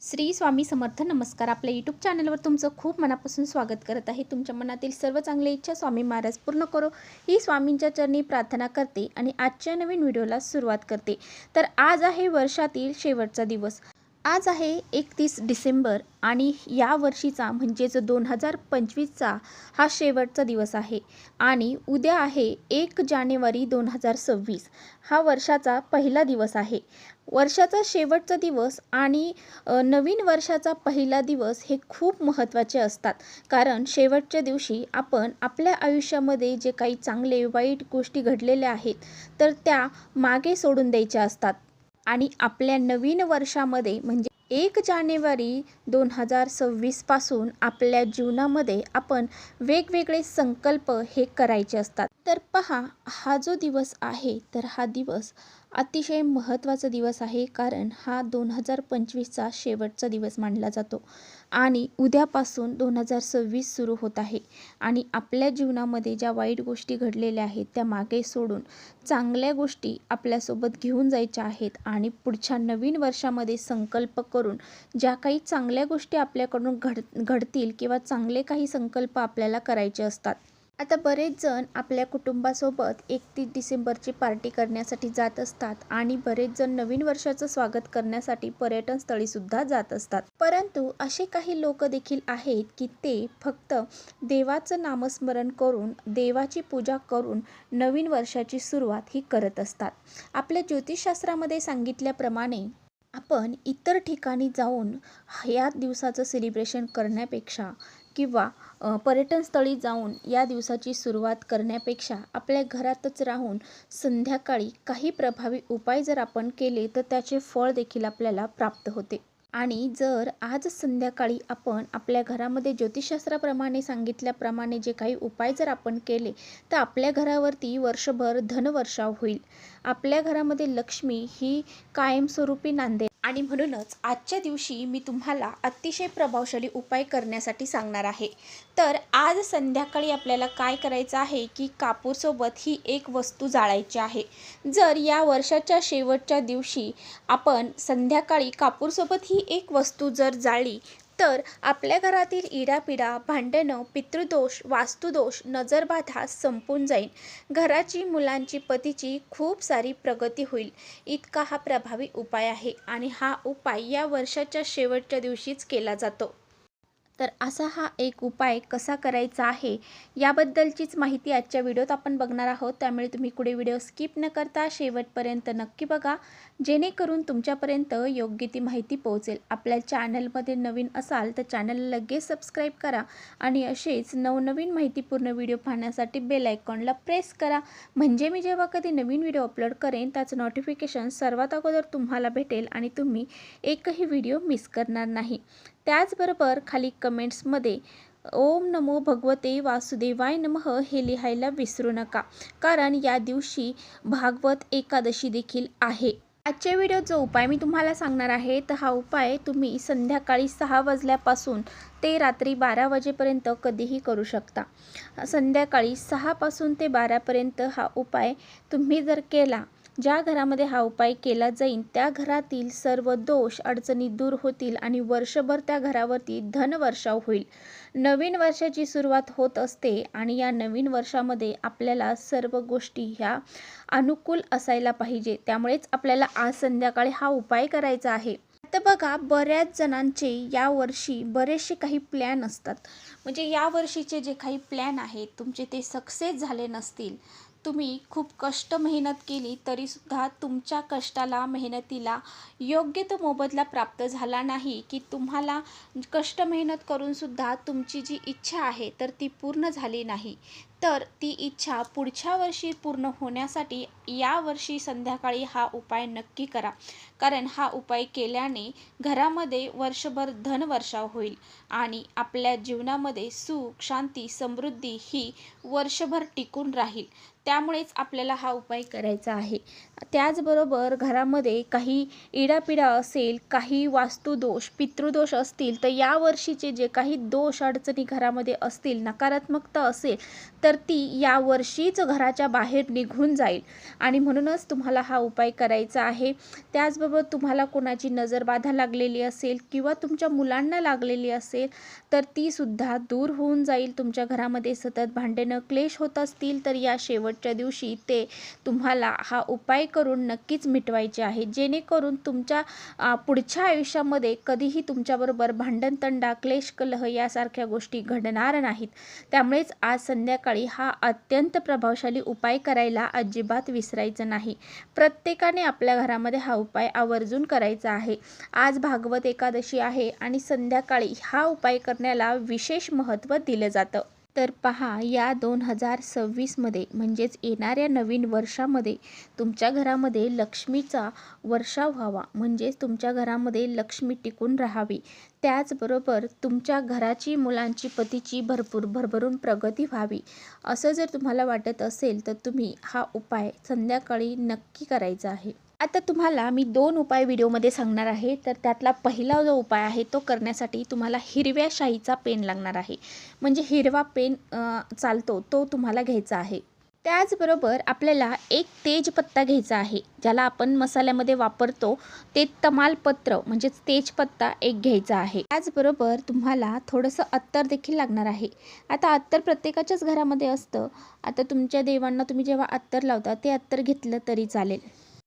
श्री स्वामी समर्थ नमस्कार. आपल्या यूट्यूब चॅनलवर तुमचं खूप मनापासून स्वागत करत आहे. तुमच्या मनातील सर्व चांगल्या इच्छा स्वामी महाराज पूर्ण करो. ही स्वामींच्या चरणी प्रार्थना करते आणि आजच्या नवीन व्हिडिओला सुरुवात करते. तर आज आहे वर्षातील शेवटचा दिवस. आज आहे एकतीस डिसेंबर आणि या वर्षीचा म्हणजेच दोन हजार पंचवीसचा हा शेवटचा दिवस आहे. आणि उद्या आहे एक जानेवारी दोन हजार सव्वीस. हा वर्षाचा पहिला दिवस आहे. वर्षाचा शेवटचा दिवस आणि नवीन वर्षाचा पहिला दिवस हे खूप महत्त्वाचे असतात. कारण शेवटच्या दिवशी आपण आपल्या आयुष्यामध्ये जे काही चांगले वाईट गोष्टी घडलेल्या आहेत तर त्या मागे सोडून द्यायच्या असतात. आणि आपल्या नवीन वर्षामध्ये म्हणजे एक जानेवारी दोन हजार सव्वीसपासून आपल्या जीवनामध्ये आपण वेगवेगळे संकल्प हे करायचे असतात. तर पहा हा जो दिवस आहे तर हा दिवस अतिशय महत्त्वाचा दिवस आहे कारण हा दोन हजार पंचवीसचा शेवटचा दिवस मानला जातो. आणि उद्यापासून दोन हजार सव्वीस सुरू होत आहे. आणि आपल्या जीवनामध्ये ज्या वाईट गोष्टी घडलेल्या आहेत त्या मागे सोडून चांगल्या गोष्टी आपल्यासोबत घेऊन जायच्या आहेत आणि पुढच्या नवीन वर्षामध्ये संकल्प करून ज्या काही चांगल्या गोष्टी आपल्याकडून घड घडतील किंवा चांगले काही संकल्प आपल्याला करायचे असतात. आता बरेच जण आपल्या कुटुंबासोबत एकतीस डिसेंबरची पार्टी करण्यासाठी जात असतात आणि बरेच जण नवीन वर्षाचं स्वागत करण्यासाठी पर्यटन स्थळीसुद्धा जात असतात. परंतु असे काही लोक देखील आहेत की ते फक्त देवाचं नामस्मरण करून देवाची पूजा करून नवीन वर्षाची सुरुवात ही करत असतात. आपल्या ज्योतिषशास्त्रामध्ये सांगितल्याप्रमाणे आपण इतर ठिकाणी जाऊन या दिवसाचं सेलिब्रेशन करण्यापेक्षा किंवा पर्यटनस्थळी जाऊन या दिवसाची सुरुवात करण्यापेक्षा आपल्या घरातच राहून संध्याकाळी काही प्रभावी उपाय जर आपण केले तर त्याचे फळ देखील आपल्याला प्राप्त होते. आणि जर आज संध्याकाळी आपण आपल्या घरामध्ये ज्योतिषशास्त्राप्रमाणे सांगितल्याप्रमाणे जे काही उपाय जर आपण केले तर आपल्या घरावरती वर्षभर धनवर्षाव होईल. आपल्या घरामध्ये लक्ष्मी ही कायमस्वरूपी नांदेल आणि म्हणूनच आजच्या दिवशी मी तुम्हाला अतिशय प्रभावशाली उपाय करण्यासाठी सांगणार आहे. तर आज संध्याकाळी आपल्याला काय करायचं आहे की कापूरसोबत ही एक वस्तू जाळायची आहे. जर या वर्षाच्या शेवटच्या दिवशी आपण संध्याकाळी कापूरसोबत ही एक वस्तू जर जाळली तर आपल्या घरातील इडापिडा भांडणं पितृदोष वास्तुदोष नजरबाधा संपून जाईल घराची मुलांची पतीची खूप सारी प्रगती होईल. इतका हा प्रभावी उपाय आहे आणि हा उपाय या वर्षाच्या शेवटच्या दिवशीच केला जातो. तर असा हा एक उपाय कसा करायचा आहे याबद्दलचीच माहिती आजच्या व्हिडिओत आपण बघणार आहोत. त्यामुळे तुम्ही कुठे व्हिडिओ स्किप न करता शेवटपर्यंत नक्की बघा. जेणेकरून तुमच्यापर्यंत योग्य ती माहिती पोहोचेल. आपल्या चॅनलमध्ये नवीन असाल तर चॅनलला लगेच सबस्क्राईब करा आणि असेच नवनवीन माहितीपूर्ण व्हिडिओ पाहण्यासाठी बेल आयकॉनला प्रेस करा. म्हणजे मी जेव्हा कधी नवीन व्हिडिओ अपलोड करेन त्याचं नोटिफिकेशन सर्वात अगोदर तुम्हाला भेटेल आणि तुम्ही एकही व्हिडिओ मिस करणार नाही. त्याचबरोबर खाली कमेंट्समध्ये ओम नमो भगवते वासुदेवाय नमः हे लिहायला विसरू नका कारण या दिवशी भागवत एकादशी देखील आहे. आजच्या व्हिडिओत जो उपाय मी तुम्हाला सांगणार आहे तर हा उपाय तुम्ही संध्याकाळी सहा वाजल्यापासून ते रात्री बारा वाजेपर्यंत कधीही करू शकता. संध्याकाळी सहापासून ते बारापर्यंत हा उपाय तुम्ही जर केला ज्या घरामध्ये हा उपाय केला जाईल त्या घरातील सर्व दोष अडचणी दूर होतील आणि वर्षभर त्या घरावरती धनवर्षाव होईल. नवीन वर्षाची सुरुवात होत असते आणि या नवीन वर्षामध्ये आपल्याला सर्व गोष्टी ह्या अनुकूल असायला पाहिजे. त्यामुळेच आपल्याला आज संध्याकाळी हा उपाय करायचा आहे. आता बघा बऱ्याच जणांचे या वर्षी बरेचसे काही प्लॅन असतात. म्हणजे या वर्षीचे जे काही प्लॅन आहेत तुमचे ते सक्सेस झाले नसतील. तुम्ही खूप कष्ट मेहनत केली तरीसुद्धा तुमच्या कष्टाला मेहनतीला योग्य तो मोबदला प्राप्त झाला नाही की तुम्हाला कष्ट मेहनत करूनसुद्धा तुमची जी इच्छा आहे तर ती पूर्ण झाली नाही. तर ती इच्छा पुढच्या वर्षी पूर्ण होण्यासाठी या वर्षी संध्याकाळी हा उपाय नक्की करा. कारण हा उपाय केल्याने घरामध्ये वर्षभर धनवर्षाव होईल आणि आपल्या जीवनामध्ये सुख शांती समृद्धी ही वर्षभर टिकून राहील. त्यामुळेच आपल्याला हा उपाय करायचा आहे. त्याचबरोबर घरामध्ये काही इडापिडा असेल काही वास्तुदोष पितृदोष असतील तर या वर्षीचे जे काही दोष अडचणी घरामध्ये असतील नकारात्मकता असेल तर ती या वर्षीच घराच्या बाहेर निघून जाईल. आणि म्हणूनच तुम्हाला हा उपाय करायचा आहे. त्याचबरोबर तुम्हाला कोणाची नजरबाधा लागलेली असेल किंवा तुमच्या मुलांना लागलेली असेल तर ती सुद्धा दूर होऊन जाईल. तुमच्या घरामध्ये सतत भांडणं क्लेश होत असतील तर या शेवटच्या दिवशी ते तुम्हाला हा उपाय करून नक्कीच मिटवायचे आहे. जेणेकरून तुमच्या पुढच्या आयुष्यामध्ये कधीही तुमच्याबरोबर भांडणतंडा क्लेश कलह यासारख्या गोष्टी घडणार नाहीत. त्यामुळेच आज संध्याकाळी हा अत्यंत प्रभावशाली उपाय करायला अजिबात विसरायचं नाही. प्रत्येकाने आपल्या घरामध्ये हा उपाय आवर्जून करायचा आहे. आज भागवत एकादशी आहे आणि संध्याकाळी हा उपाय करण्याला विशेष महत्त्व दिलं जातं. तर पहा या दोन हजार सव्वीसमध्ये म्हणजेच येणाऱ्या नवीन वर्षामध्ये तुमच्या घरामध्ये लक्ष्मीचा वर्षाव व्हावा. म्हणजेच तुमच्या घरामध्ये लक्ष्मी टिकून राहावी. त्याचबरोबर तुमच्या घराची मुलांची पतीची भरपूर भरभरून प्रगती व्हावी. असं जर तुम्हाला वाटत असेल तर तुम्ही हा उपाय संध्याकाळी नक्की करायचा आहे. आता तुम्हाला मी दोन उपाय व्हिडिओमध्ये सांगणार आहे. तर त्यातला पहिला जो उपाय आहे तो करण्यासाठी तुम्हाला हिरव्या शाईचा पेन लागणार आहे. म्हणजे हिरवा पेन चालतो तो तुम्हाला घ्यायचा आहे. त्याचबरोबर आपल्याला एक तेजपत्ता घ्यायचा आहे ज्याला आपण मसाल्यामध्ये वापरतो. ते तमालपत्र म्हणजेच तेजपत्ता एक घ्यायचा आहे. त्याचबरोबर तुम्हाला थोडंसं अत्तर देखील लागणार आहे. आता अत्तर प्रत्येकाच्याच घरामध्ये असतं. आता तुमच्या देवांना तुम्ही जेव्हा अत्तर लावता ते अत्तर घेतलं तरी चालेल.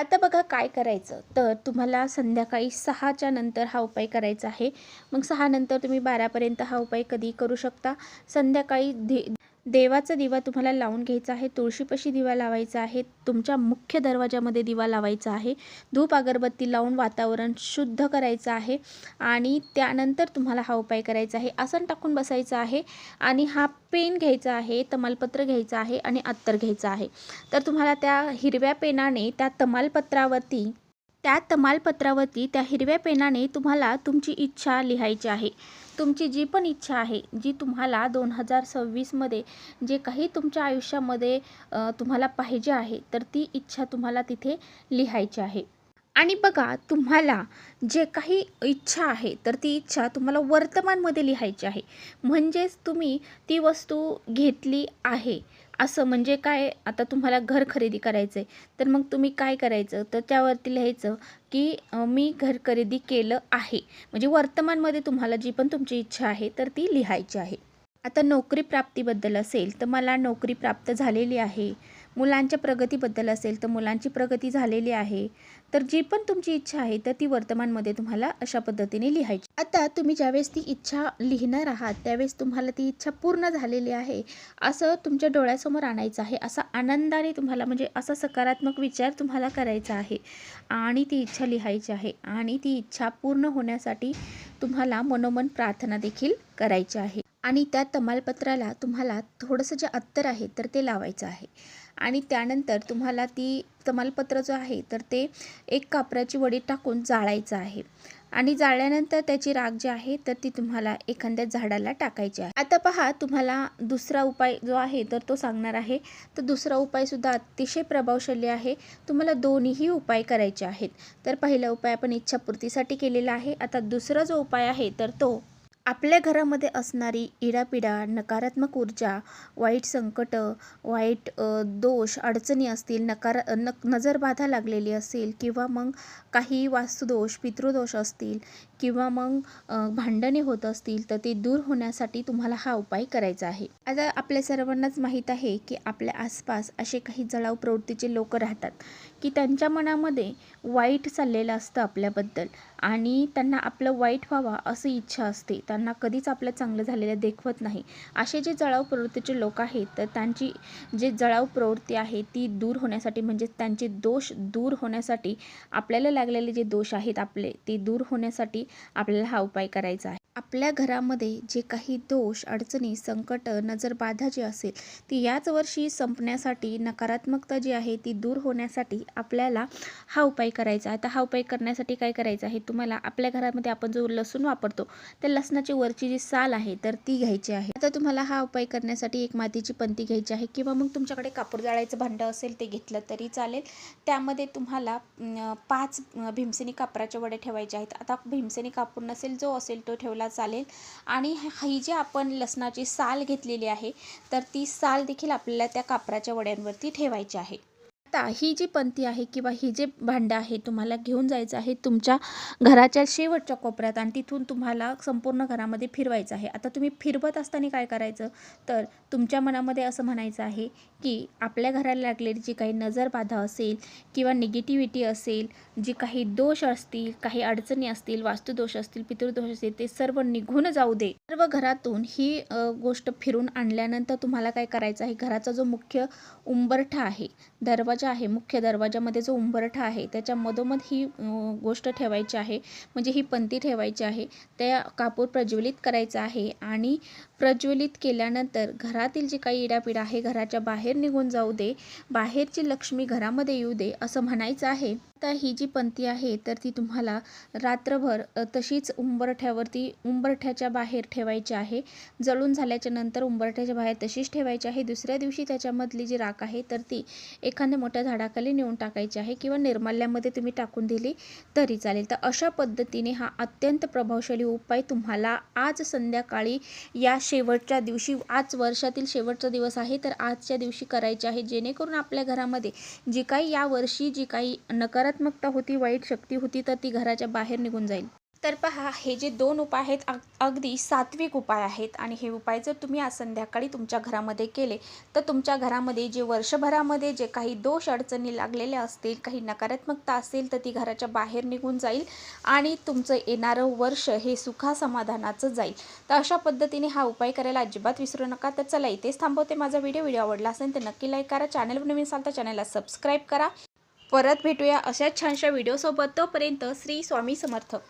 आता बघा काय करायचं? तर तुम्हाला संध्याकाळी सहाच्या नंतर हा उपाय करायचा आहे. मग सहा नंतर तुम्ही बारापर्यंत हा उपाय कधी करू शकता? संध्याकाळी धे देवाचा दिवा तुम्हाला लावून घ्यायचा आहे तुळशीपाशी दिवा लावायचा आहे तुमच्या मुख्य दरवाजामध्ये दिवा लावायचा आहे धूप अगरबत्ती लावून वातावरण शुद्ध करायचं आहे आणि त्यानंतर तुम्हाला हा उपाय करायचा आहे. आसन टाकून बसायचं आहे आणि हा पेन घ्यायचा आहे तमालपत्र घ्यायचं आहे आणि अत्तर घ्यायचं आहे. तर तुम्हाला त्या हिरव्या पेनाने त्या तमालपत्रावरती त्या तमालपत्रावरती त्या हिरव्या पेनाने तुम्हाला तुमची इच्छा लिहायची आहे. तुमची जी पण इच्छा आहे जी तुम्हाला दोन हजार सव्वीसमध्ये जे काही तुमच्या आयुष्यामध्ये तुम्हाला पाहिजे आहे तर ती इच्छा तुम्हाला तिथे लिहायची आहे. आणि बघा तुम्हाला जे काही इच्छा आहे तर ती इच्छा तुम्हाला वर्तमानमध्ये लिहायची आहे. म्हणजेच तुम्ही ती वस्तू घेतली आहे. असं म्हणजे काय? आता तुम्हाला घर खरेदी करायचं आहे तर मग तुम्ही काय करायचं? तर त्यावरती लिहायचं की मी घर खरेदी केलं आहे. म्हणजे वर्तमानमध्ये तुम्हाला जी पण तुमची इच्छा आहे तर ती लिहायची आहे. आता नोकरी प्राप्तीबद्दल असेल तर मला नोकरी प्राप्त झालेली आहे. मुलांच्या प्रगतीबद्दल असेल तर मुलांची प्रगती झालेली आहे. तर जी पण तुमची इच्छा आहे तर ती वर्तमानमध्ये तुम्हाला अशा पद्धतीने लिहायची. आता तुम्ही ज्यावेळेस ती इच्छा लिहिणार आहात त्यावेळेस तुम्हाला ती इच्छा पूर्ण झालेली आहे असं तुमच्या डोळ्यासमोर आणायचं आहे असा आनंदाने तुम्हाला म्हणजे असा सकारात्मक विचार तुम्हाला करायचा आहे. आणि ती इच्छा लिहायची आहे. आणि ती इच्छा पूर्ण होण्यासाठी तुम्हाला मनोमन प्रार्थना देखील करायची आहे. आणि त्या तमालपत्राला तुम्हाला थोडंसं जे अत्तर आहे तर ते लावायचं आहे. आणि त्यानंतर तुम्हाला ती तमालपत्र जो आहे तर ते एक कापराची वडी टाकून जाळायचं आहे. आणि जाळल्यानंतर त्याची राग जी आहे तर ती तुम्हाला एखाद्या झाडाला टाकायची आहे. आता पहा तुम्हाला दुसरा उपाय जो आहे तर तो सांगणार आहे. तर दुसरा उपायसुद्धा अतिशय प्रभावशाली आहे. तुम्हाला दोन्हीही उपाय करायचे आहेत. तर पहिला उपाय आपण इच्छापूर्तीसाठी केलेला आहे. आता दुसरा जो उपाय आहे तर तो आपल्या घरामध्ये असणारी इडापिडा नकारात्मक ऊर्जा वाईट संकट वाईट दोष अडचणी असतील नकार न नजरबाधा लागलेली असेल किंवा मग काही वास्तुदोष पितृदोष असतील किंवा मग भांडणे होत असतील तर ते दूर होण्यासाठी तुम्हाला हा उपाय करायचा आहे. आता आपल्या सर्वांनाच माहीत आहे की आपल्या आसपास असे काही जळाव प्रवृत्तीचे लोक राहतात की त्यांच्या मनामध्ये वाईट चाललेलं असतं आपल्याबद्दल आणि त्यांना आपलं वाईट व्हावा अशी इच्छा असते. त्यांना कधीच आपलं चांगलं झालेलं देखवत नाही. असे जे जळाव प्रवृत्तीचे लोक आहेत तर त्यांची जे जळाव प्रवृत्ती आहे ती दूर होण्यासाठी म्हणजे त्यांचे दोष दूर होण्यासाठी आपल्याला लागलेले जे दोष आहेत आपले ते दूर होण्यासाठी आपल्याला हा उपाय करायचा आहे. आपल्या घरामध्ये जे काही दोष अडचणी संकट नजरबाधा जी असेल ती याच वर्षी संपण्यासाठी नकारात्मकता जी आहे ती दूर होण्यासाठी आपल्याला हा उपाय करायचा आहे. आता हा उपाय करण्यासाठी काय करायचं आहे? तुम्हाला आपल्या घरामध्ये आपण जो लसूण वापरतो त्या लसणाची वरची जी साल आहे तर ती घ्यायची आहे. आता तुम्हाला हा उपाय करण्यासाठी एक मातीची पंती घ्यायची आहे किंवा मग तुमच्याकडे कापूर जाळायचं भांडं असेल ते घेतलं तरी चालेल. त्यामध्ये तुम्हाला पाच भीमसेनी कापराचे वडे ठेवायचे आहेत. आता भीमसेनी कापूर नसेल जो असेल तो ठेवला वापरला चालेल. आणि ही जी आपण लसणाची साल घेतलेली आहे तर ती साल देखील आपल्याला त्या कापराच्या वड्यांवरती ठेवायची आहे. आता ही जी पंती आहे किंवा ही जे भांडं आहे तुम्हाला घेऊन जायचं आहे तुमच्या घराच्या शेवटच्या कोपऱ्यात आणि तिथून तुम्हाला संपूर्ण घरामध्ये फिरवायचं आहे. आता तुम्ही फिरवत असताना काय करायचं? तर तुमच्या मनामध्ये असं म्हणायचं आहे की आपल्या घराला लागलेली जी काही नजरबाधा असेल किंवा निगेटिव्हिटी असेल जी काही दोष असतील काही अडचणी असतील वास्तुदोष असतील पितृदोष असतील ते सर्व निघून जाऊ दे. सर्व घरातून ही गोष्ट फिरून आणल्यानंतर तुम्हाला काय करायचं आहे? घराचा जो मुख्य उंबरठा आहे दरवाजा आहे मुख्य दरवाजामध्ये जो उंबरठा आहे त्याच्या मधोमध ही गोष्ट ठेवायची आहे म्हणजे ही पंती ठेवायची आहे त्या कापूर प्रज्वलित करायचा आहे आणि प्रज्वलित केल्यानंतर घरातील जी काही इडापिडा आहे घराच्या बाहेर निघून जाऊ दे बाहेरची लक्ष्मी घरामध्ये येऊ दे असं म्हणायचं आहे. आता ही जी पंती आहे तर ती तुम्हाला रात्रभर तशीच उंबरठ्यावरती उंबरठ्याच्या बाहेर ठेवायची आहे. जळून झाल्याच्यानंतर उंबरठ्याच्या बाहेर तशीच ठेवायची आहे. दुसऱ्या दिवशी त्याच्यामधली जी राख आहे तर ती एखाद्या मोठ्या झाडाखाली नेऊन टाकायची आहे किंवा निर्माल्यामध्ये तुम्ही टाकून दिली तरी चालेल. तर अशा पद्धतीने हा अत्यंत प्रभावशाली उपाय तुम्हाला आज संध्याकाळी या शेवटच्या दिवशी आज वर्षातील शेवटचा दिवस आहे तर आजच्या दिवशी करायचे आहे. जेणेकरून आपल्या घरामध्ये जी काही यावर्षी जी काही नकारात्मकता होती वाईट शक्ती होती तर ती घराच्या बाहेर निघून जाईल. तर पहा हे जे दोन उपाय आहेत अग अगदी सात्विक उपाय आहेत. आणि हे उपाय जर तुम्ही आज संध्याकाळी तुमच्या घरामध्ये केले तर तुमच्या घरामध्ये जे वर्षभरामध्ये जे काही दोष अडचणी लागलेल्या असतील काही नकारात्मकता असेल तर ती घराच्या बाहेर निघून जाईल आणि तुमचं येणारं वर्ष हे सुखासमाधानाचं जाईल. तर अशा पद्धतीने हा उपाय करायला अजिबात विसरू नका. तर चला इथेच थांबवते माझा व्हिडिओ. व्हिडिओ आवडला असेल तर नक्की लाईक करा. चॅनलवर नवीन असाल तर चॅनलला सबस्क्राईब करा. परत भेटूया अशाच छानशा व्हिडिओसोबत. तोपर्यंत श्री स्वामी समर्थ.